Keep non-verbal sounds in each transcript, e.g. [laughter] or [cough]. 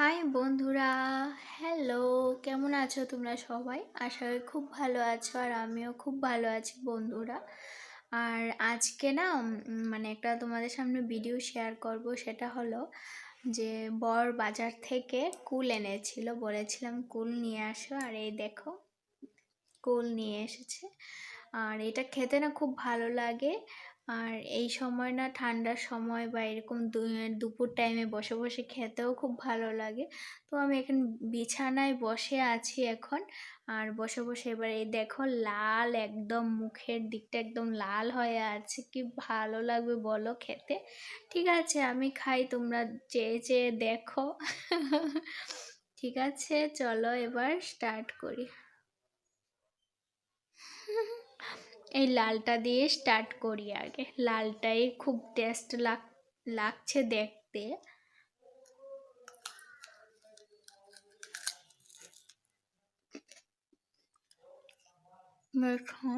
High বন্ধুরা, hello, কেমন আছো তোমরা সবাই? আশা করি খুব ভালো আছো আর আমিও খুব ভালো আছি বন্ধুরা। আর আজকে না মানে একটা তোমাদের সামনে ভিডিও শেয়ার করব, সেটা হলো যে বর বাজার থেকে কুল এনেছিল, বলেছিলাম কুল নিয়ে আসো। আর এই দেখো, কুল নিয়ে এসেছে। আর এটা খেতে না খুব ভালো লাগে। আর এই সময় না ঠান্ডার সময় বা এরকম দুপুর টাইমে বসে বসে খেতেও খুব ভালো লাগে। তো আমি এখন বিছানায় বসে আছি এখন। আর বসে বসে এবার এই দেখো লাল একদম মুখের দিকটা একদম লাল হয়ে আছে। কি ভালো লাগবে বলো খেতে। ঠিক আছে, আমি খাই, তোমরা চেয়ে চেয়ে দেখো। [laughs] ঠিক আছে, চলো এবার স্টার্ট করি। [laughs] এই লালটা দিয়ে স্টার্ট করি আগে। লালটাই খুব টেস্ট লাগ লাগছে দেখতে। দেখো।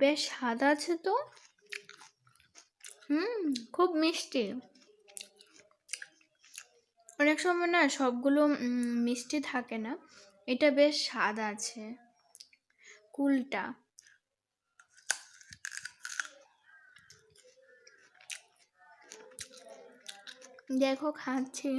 বেশ স্বাদ আছে তো? হুম, খুব মিষ্টি। অনেক সময় না সবগুলো মিষ্টি থাকে না। এটা বেশ স্বাদ আছে। কুলটা। দেখো, খাচ্ছি।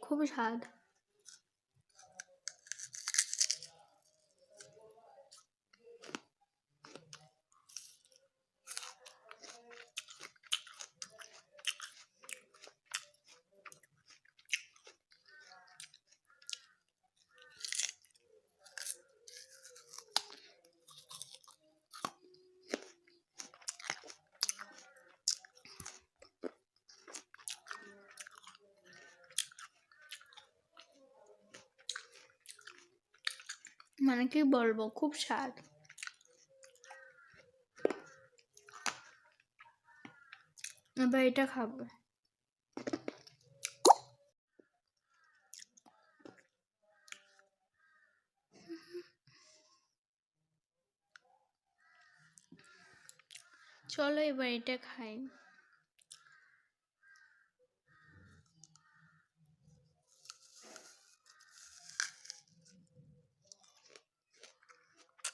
খুব স্বাদ। মানে কি বলব খুব স্বাদ। এবার এটা খাব। চলো এবার এটা খাই।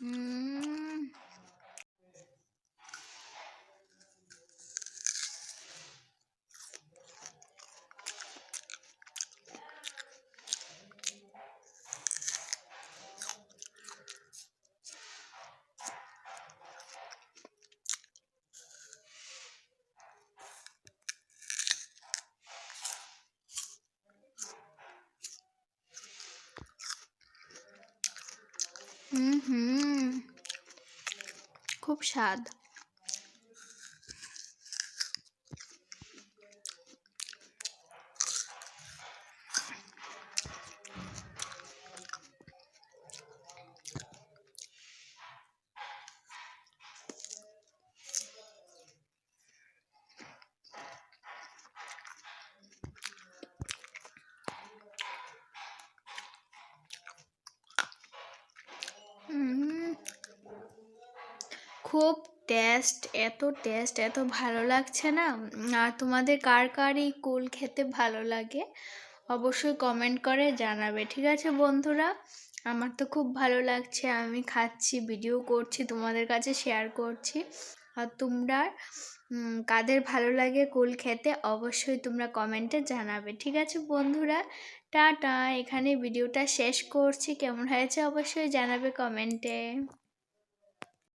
嗯。হুম হুম। খুব স্বাদ। খুব টেস্ট এত টেস্ট এত ভালো লাগছে না? আর তোমাদের কার কার এই কুল খেতে ভালো লাগে? অবশ্যই কমেন্ট করে জানাবে, ঠিক আছে বন্ধুরা? আমার তো খুব ভালো লাগছে, আমি খাচ্ছি ভিডিও করছি, তোমাদের কাছে শেয়ার করছি। আর তোমরা কাদের ভালো লাগে কুল খেতে, অবশ্যই তোমরা কমেন্টে জানাবে, ঠিক আছে বন্ধুরা? টাটা এখানে ভিডিওটা শেষ করছি, কেমন হয়েছে অবশ্যই জানাবে কমেন্টে